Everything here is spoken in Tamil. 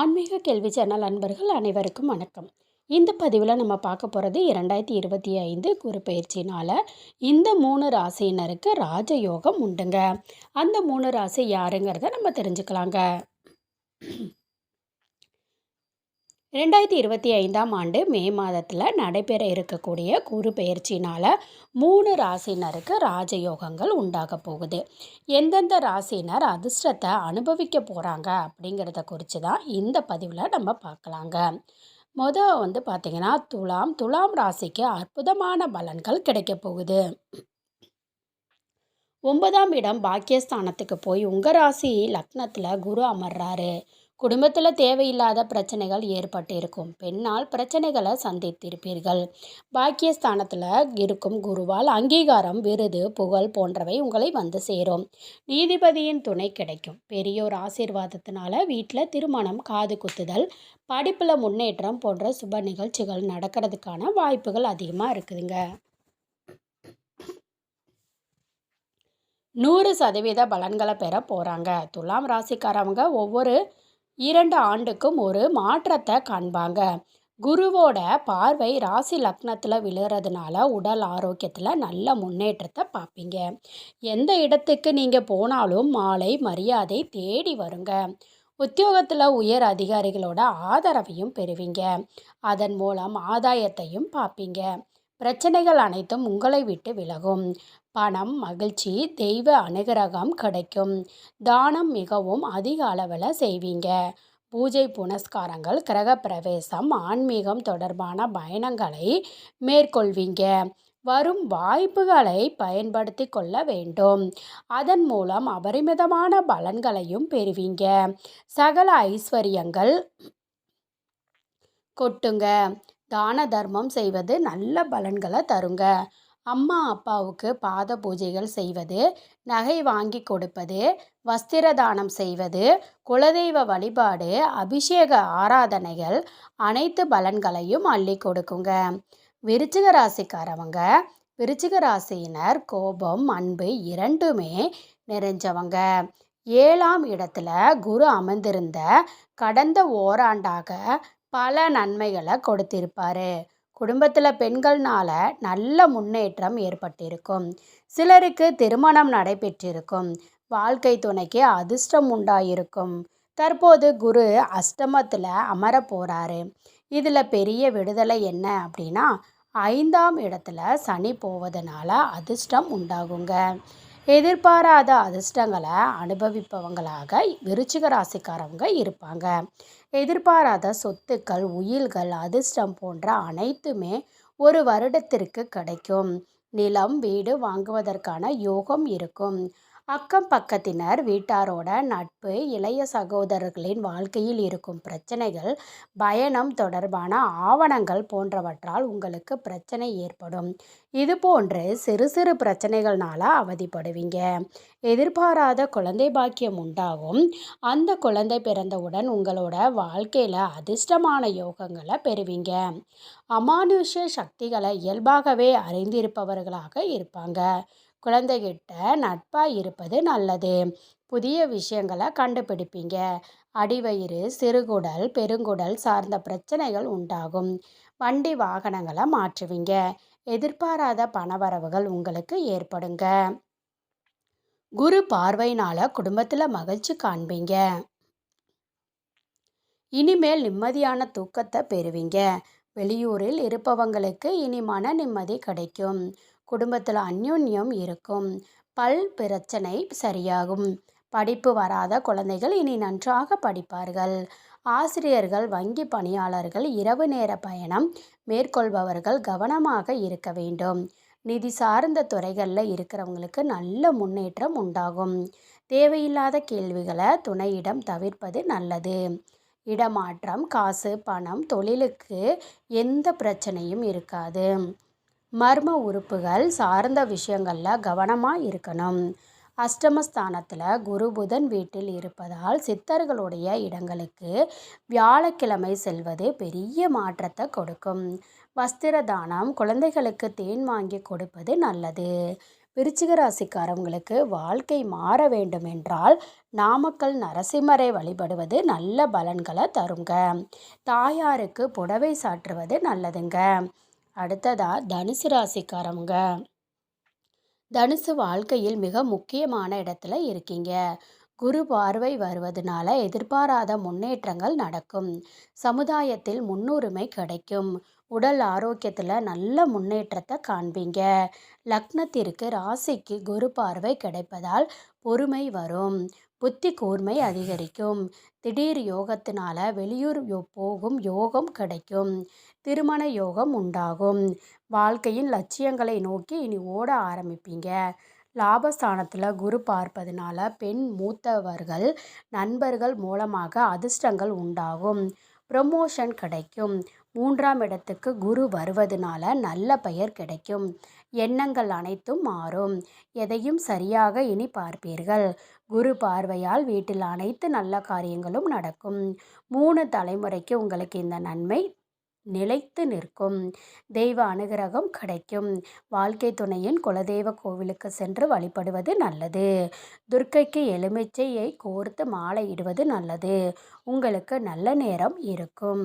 ஆன்மீக கேள்வி சேனல் அன்பர்கள் அனைவருக்கும் வணக்கம். இந்த பதிவில் நம்ம பார்க்க போகிறது இரண்டாயிரத்தி இருபத்தி ஐந்து குரு பயிற்சினால் இந்த மூணு ராசியினருக்கு ராஜயோகம் உண்டுங்க. அந்த மூணு ராசி யாருங்கிறத நம்ம தெரிஞ்சுக்கலாங்க. ரெண்டாயிரத்தி இருபத்தி ஐந்தாம் ஆண்டு மே மாதத்தில் நடைபெற இருக்கக்கூடிய குரு பெயர்ச்சினால் மூணு ராசினருக்கு ராஜயோகங்கள் உண்டாக போகுது. எந்தெந்த ராசினர் அதிர்ஷ்டத்தை அனுபவிக்க போகிறாங்க அப்படிங்கிறத குறித்து தான் இந்த பதிவில் நம்ம பார்க்கலாங்க. மொதல் வந்து பார்த்திங்கன்னா துலாம் துலாம் ராசிக்கு அற்புதமான பலன்கள் கிடைக்க போகுது. ஒன்பதாம் இடம் பாக்கியஸ்தானத்துக்கு போய் உங்கள் ராசி லக்னத்தில் குரு அமர்றாரு. குடும்பத்தில் தேவையில்லாத பிரச்சனைகள் ஏற்பட்டு இருக்கும் பெண்ணால் பிரச்சனைகளை சந்தித்திருப்பீர்கள். பாக்கியஸ்தானத்தில் இருக்கும் குருவால் அங்கீகாரம் விருது புகழ் போன்றவை உங்களை வந்து சேரும். நீதிபதியின் துணை கிடைக்கும். பெரியோர் ஆசீர்வாதத்தினால வீட்டில் திருமணம் காது குத்துதல் படிப்பில் முன்னேற்றம் போன்ற சுப நிகழ்ச்சிகள் நடக்கிறதுக்கான வாய்ப்புகள் அதிகமாக இருக்குதுங்க. நூறு சதவீத பலன்களை பெற போகிறாங்க துலாம் ராசிக்காரவங்க ஒவ்வொரு இரண்டு ஆண்டுக்கும் ஒரு மாற்றத்தை காண்பாங்க. குருவோட பார்வை ராசி லக்னத்தில் விழுறதுனால உடல் ஆரோக்கியத்தில் நல்ல முன்னேற்றத்தை பார்ப்பீங்க. எந்த இடத்துக்கு நீங்கள் போனாலும் மாலை மரியாதை தேடி வருங்க. உத்தியோகத்தில் உயர் அதிகாரிகளோட ஆதரவையும் பெறுவீங்க. அதன் மூலம் ஆதாயத்தையும் பார்ப்பீங்க. பிரச்சனைகள் அனைத்தும் உங்களை விட்டு விலகும். பணம் மகிழ்ச்சி தெய்வ அனுகிரகம் கிடைக்கும். தானம் மிகவும் அதிக அளவில் செய்வீங்க. பூஜை புனஸ்காரங்கள் கிரகப்பிரவேசம் ஆன்மீகம் தொடர்பான பயணங்களை மேற்கொள்வீங்க. வரும் வாய்ப்புகளை பயன்படுத்தி கொள்ள வேண்டும். அதன் மூலம் அபரிமிதமான பலன்களையும் பெறுவீங்க. சகல ஐஸ்வர்யங்கள் கொட்டுங்க. தான தர்மம் செய்வது நல்ல பலன்களை தருங்க. அம்மா அப்பாவுக்கு பாத பூஜைகள் செய்வது நகை வாங்கி கொடுப்பது வஸ்திர தானம் செய்வது குலதெய்வ வழிபாடு அபிஷேக ஆராதனைகள் அனைத்து பலன்களையும் அள்ளி கொடுக்குங்க. விருச்சிக ராசிக்காரவங்க விருச்சிக ராசியினர் கோபம் அன்பு இரண்டுமே நிறைஞ்சவங்க. ஏழாம் இடத்துல குரு அமர்ந்திருந்த கடந்த ஓராண்டாக பல நன்மைகளை கொடுத்திருப்பாரு. குடும்பத்தில் பெண்கள்னால நல்ல முன்னேற்றம் ஏற்பட்டிருக்கும். சிலருக்கு திருமணம் நடைபெற்றிருக்கும். வாழ்க்கை துணைக்கு அதிர்ஷ்டம் உண்டாயிருக்கும். தற்போது குரு அஷ்டமத்தில் அமர போகிறாரு இதில் பெரிய விடுதலை என்ன அப்படின்னா ஐந்தாம் இடத்துல சனி போவதனால அதிர்ஷ்டம் உண்டாகுங்க. எதிர்பாராத அதிர்ஷ்டங்களை அனுபவிப்பவங்களாக விருச்சிக ராசிக்காரவங்க இருப்பாங்க. எதிர்பாராத சொத்துக்கள் உயில்கள் அதிர்ஷ்டம் போன்ற அனைத்துமே ஒரு வருடத்திற்கு கிடைக்கும். நிலம் வீடு வாங்குவதற்கான யோகம் இருக்கும். அக்கம் பக்கத்தினர் வீட்டாரோட நட்பு இளைய சகோதரர்களின் வாழ்க்கையில் இருக்கும் பிரச்சனைகள் பயணம் தொடர்பான ஆவணங்கள் போன்றவற்றால் உங்களுக்கு பிரச்சனை ஏற்படும். இது போன்று சிறு சிறு பிரச்சனைகள்னால அவதிப்படுவீங்க. எதிர்பாராத குழந்தை பாக்கியம் உண்டாகும். அந்த குழந்தை பிறந்தவுடன் உங்களோட வாழ்க்கையில் அதிர்ஷ்டமான யோகங்களை பெறுவீங்க. அமானுஷ சக்திகளை இயல்பாகவே அறிந்திருப்பவர்களாக இருப்பாங்க. குழந்தைகிட்ட நட்பாக இருப்பது நல்லது. புதிய விஷயங்களை கண்டுபிடிப்பீங்க. அடிவயிறு சிறுகுடல் பெருங்குடல் சார்ந்த பிரச்சனைகள் உண்டாகும். வண்டி வாகனங்களை மாற்றுவீங்க. எதிர்பாராத பணவரவுகள் உங்களுக்கு ஏற்படுங்க. குரு பார்வையினால் குடும்பத்தில் மகிழ்ச்சி காண்பீங்க. இனிமேல் நிம்மதியான தூக்கத்தை பெறுவீங்க. வெளியூரில் இருப்பவங்களுக்கு இனி மன நிம்மதி கிடைக்கும். குடும்பத்தில் அந்யோன்யம் இருக்கும். பல் பிரச்சனை சரியாகும். படிப்பு வராத குழந்தைகள் இனி நன்றாக படிப்பார்கள். ஆசிரியர்கள் வங்கி பணியாளர்கள் இரவு நேர பயணம் மேற்கொள்பவர்கள் கவனமாக இருக்க வேண்டும். நிதி சார்ந்த துறைகளில் இருக்கிறவங்களுக்கு நல்ல முன்னேற்றம் உண்டாகும். தேவையில்லாத கேள்விகளை துணையிடம் தவிர்ப்பது நல்லது. இடமாற்றம் காசு பணம் தொழிலுக்கு எந்த பிரச்சனையும் இருக்காது. மர்ம உறுப்புகள் சார்ந்த விஷயங்களில் கவனமாக இருக்கணும். அஷ்டமஸ்தானத்தில் குரு புதன் வீட்டில் இருப்பதால் சித்தர்களுடைய இடங்களுக்கு வியாழக்கிழமை செல்வது பெரிய மாற்றத்தை கொடுக்கும். வஸ்திர தானம் குழந்தைகளுக்கு தேன் வாங்கி கொடுப்பது நல்லது. விருச்சிக ராசிக்காரவங்களுக்கு வாழ்க்கை மாற வேண்டும் என்றால் நாமக்கல் நரசிம்மரை வழிபடுவது நல்ல பலன்களை தருங்க. தாயாருக்கு புடவை சாற்றுவது நல்லதுங்க. அடுத்ததாக தனுசு ராசிக்காரவங்க. தனுசு வாழ்க்கையில் மிக முக்கியமான இடத்துல இருக்கீங்க. குரு பார்வை வருவதனால எதிர்பாராத முன்னேற்றங்கள் நடக்கும். சமுதாயத்தில் முன்னுரிமை கிடைக்கும். உடல் ஆரோக்கியத்தில் நல்ல முன்னேற்றத்தை காண்பீங்க. லக்னத்திற்கு ராசிக்கு குரு பார்வை கிடைப்பதால் பொறுமை வரும். புத்தி கூர்மை அதிகரிக்கும். திடீர் யோகத்தினால வெளியூர் யோ- போகும் யோகம் கிடைக்கும். திருமண யோகம் உண்டாகும். வாழ்க்கையின் லட்சியங்களை நோக்கி இனி ஓட ஆரம்பிப்பீங்க. லாபஸ்தானத்தில் குரு பார்ப்பதனால பெண் மூத்தவர்கள் நண்பர்கள் மூலமாக அதிர்ஷ்டங்கள் உண்டாகும். ப்ரமோஷன் கிடைக்கும். மூன்றாம் இடத்துக்கு குரு வருவதனால நல்ல பெயர் கிடைக்கும். எண்ணங்கள் அனைத்தும் மாறும். எதையும் சரியாக இனி பார்ப்பீர்கள். குரு பார்வையால் வீட்டில் அனைத்து நல்ல காரியங்களும் நடக்கும். மூணு தலைமுறைக்கு உங்களுக்கு இந்த நன்மை நிலைத்து நிற்கும். தெய்வ அனுகிரகம் கிடைக்கும். வாழ்க்கை துணையின் குலதெய்வ கோவிலுக்கு சென்று வழிபடுவது நல்லது. துர்க்கைக்கு எலுமிச்சையை கோர்த்து மாலையிடுவது நல்லது. உங்களுக்கு நல்ல நேரம் இருக்கும்.